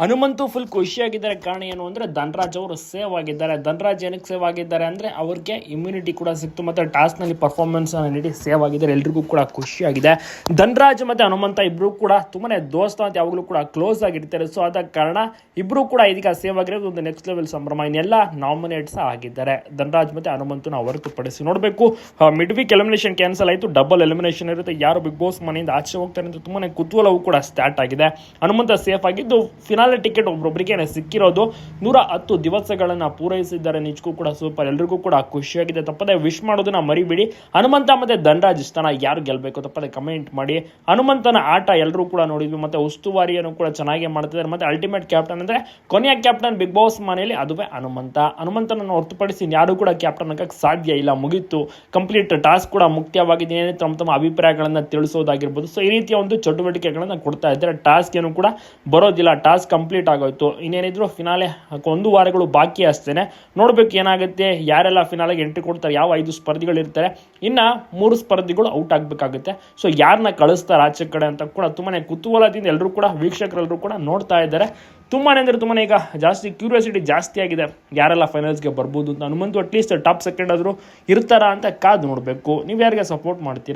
Hanumanthu full ಖುಷಿಯಾಗಿದ್ದಾರೆ ಕಾರಣ ಏನು ಅಂದರೆ ಧನರಾಜ್ ಅವರು ಸೇವ್ ಆಗಿದ್ದಾರೆ. ಧನರಾಜ್ ಏನಕ್ಕೆ ಸೇವ್ ಆಗಿದ್ದಾರೆ ಅಂದರೆ ಅವ್ರಿಗೆ ಇಮ್ಯುನಿಟಿ ಕೂಡ ಸಿಕ್ತು ಮತ್ತು ಟಾಸ್ಕ್ನಲ್ಲಿ ಪರ್ಫಾರ್ಮೆನ್ಸ್ ನೀಡಿ ಸೇವ್ ಆಗಿದ್ದಾರೆ. ಎಲ್ರಿಗೂ ಕೂಡ ಖುಷಿಯಾಗಿದೆ. ಧನರಾಜ್ ಮತ್ತು ಹನುಮಂತ ಇಬ್ಬರು ಕೂಡ ತುಂಬಾ ದೋಸ್ತ ಅಂತ ಯಾವಾಗಲೂ ಕೂಡ ಕ್ಲೋಸ್ ಆಗಿರ್ತಾರೆ. ಸೊ ಆದ ಕಾರಣ ಇಬ್ಬರು ಕೂಡ ಇದೀಗ ಸೇವ್ ಆಗಿರೋದು ಒಂದು ನೆಕ್ಸ್ಟ್ ಲೆವೆಲ್ ಸಂಭ್ರಮ. ಇನ್ನೆಲ್ಲ ನಾಮಿನೇಟ್ಸ್ ಆಗಿದ್ದಾರೆ. ಧನರಾಜ್ ಮತ್ತು ಹನುಮಂತನ ಹೊರತುಪಡಿಸಿ ನೋಡಬೇಕು. ಮಿಡ್ ವೀಕ್ ಎಲಿಮಿನೇಷನ್ ಕ್ಯಾನ್ಸಲ್ ಆಯಿತು. ಡಬಲ್ ಎಲಿಮಿನೇಷನ್ ಇರುತ್ತೆ. ಯಾರು ಬಿಗ್ ಬಾಸ್ ಮನೆಯಿಂದ ಆಚೆ ಹೋಗ್ತಾರೆ ಅಂತ ತುಂಬಾ ಕುತೂಹಲವೂ ಕೂಡ ಸ್ಟಾರ್ಟ್ ಆಗಿದೆ. ಹನುಮಂತ ಸೇಫ್ ಆಗಿದ್ದು ಫಿನಾಲೆ ಟಿಕೆಟ್ ಒಬ್ಬೊಬ್ಬರಿಗೆ ಸಿಕ್ಕಿರೋದು, ನೂರ ಹತ್ತು ದಿವಸಗಳನ್ನ ಪೂರೈಸಿದ್ದಾರೆ ನಿಜಕ್ಕೂ ಕೂಡ ಸೂಪರ್. ಎಲ್ರಿಗೂ ಕೂಡ ಖುಷಿಯಾಗಿದೆ. ತಪ್ಪದೆ ವಿಶ್ ಮಾಡೋದನ್ನ ಮರಿಬೇಡಿ. ಹನುಮಂತ ಮತ್ತೆ ಧನರಾಜ್ ಸ್ಥಾನ ಯಾರು ಗೆಲ್ಲಬೇಕು ತಪ್ಪದೆ ಕಮೆಂಟ್ ಮಾಡಿ. ಹನುಮಂತನ ಆಟ ಎಲ್ಲರೂ ಕೂಡ ನೋಡಿದ್ವಿ. ಮತ್ತೆ ಉಸ್ತುವಾರಿಯನ್ನು ಕೂಡ ಚೆನ್ನಾಗಿ ಮಾಡ್ತಿದ್ದಾರೆ. ಮತ್ತೆ ಅಲ್ಟಿಮೇಟ್ ಕ್ಯಾಪ್ಟನ್ ಅಂದ್ರೆ ಕೊನೆಯ ಕ್ಯಾಪ್ಟನ್ ಬಿಗ್ ಬಾಸ್ ಮನೆಯಲ್ಲಿ ಅದುವೇ ಹನುಮಂತ. ಹನುಮಂತನನ್ನು ಹೊರತುಪಡಿಸಿ ಯಾರು ಕೂಡ ಕ್ಯಾಪ್ಟನ್ ಆಗಕ್ಕೆ ಸಾಧ್ಯ ಇಲ್ಲ. ಮುಗೀತು. ಕಂಪ್ಲೀಟ್ ಟಾಸ್ಕ್ ಕೂಡ ಮುಖ್ಯವಾಗಿದೆ. ತಮ್ಮ ತಮ್ಮ ಅಭಿಪ್ರಾಯಗಳನ್ನು ತಿಳಿಸೋದಾಗಿರ್ಬೋದು. ಸೊ ಈ ರೀತಿಯ ಒಂದು ಚಟುವಟಿಕೆಗಳನ್ನು ಕೊಡ್ತಾ ಇದ್ದಾರೆ. ಟಾಸ್ಕ್ ಏನು ಕೂಡ ಬರೋದಿಲ್ಲ. ಟಾಸ್ಕ್ ಕಂಪ್ಲೀಟ್ ಆಗೋಯ್ತು. ಇನ್ನೇನಿದ್ರು ಫಿನಾಲೆ ಒಂದು ವಾರಗಳು ಬಾಕಿ ಅಷ್ಟೇನೆ. ನೋಡಬೇಕು ಏನಾಗುತ್ತೆ, ಯಾರೆಲ್ಲ ಫಿನಾಲೆಗೆ ಎಂಟ್ರಿ ಕೊಡ್ತಾರೆ, ಯಾವ ಐದು ಸ್ಪರ್ಧಿಗಳಿರ್ತಾರೆ ಇನ್ನು ಮೂರು ಸ್ಪರ್ಧಿಗಳು ಔಟ್ ಆಗಬೇಕಾಗುತ್ತೆ. ಸೊ ಯಾರನ್ನ ಕಳಿಸ್ತಾರೆ ಆಚೆ ಕಡೆ ಅಂತ ಕೂಡ ತುಂಬಾ ಕುತೂಹಲದಿಂದ ಎಲ್ಲರೂ ಕೂಡ ವೀಕ್ಷಕರೆಲ್ಲರೂ ಕೂಡ ನೋಡ್ತಾ ಇದ್ದಾರೆ. ತುಂಬಾ ಅಂದರೆ ತುಂಬಾ ಈಗ ಜಾಸ್ತಿ ಕ್ಯೂರಿಯಾಸಿಟಿ ಜಾಸ್ತಿ ಆಗಿದೆ. ಯಾರೆಲ್ಲ ಫೈನಲ್ಸ್ಗೆ ಬರ್ಬೋದು ಅಂತ ಹನುಮಂತು ಅಟ್ಲೀಸ್ಟ್ ಟಾಪ್ ಸೆಕೆಂಡ್ ಆದರೂ ಇರ್ತಾರಾ ಅಂತ ಕಾದು ನೋಡಬೇಕು. ನೀವು ಯಾರಿಗೆ ಸಪೋರ್ಟ್ ಮಾಡ್ತೀರಾ?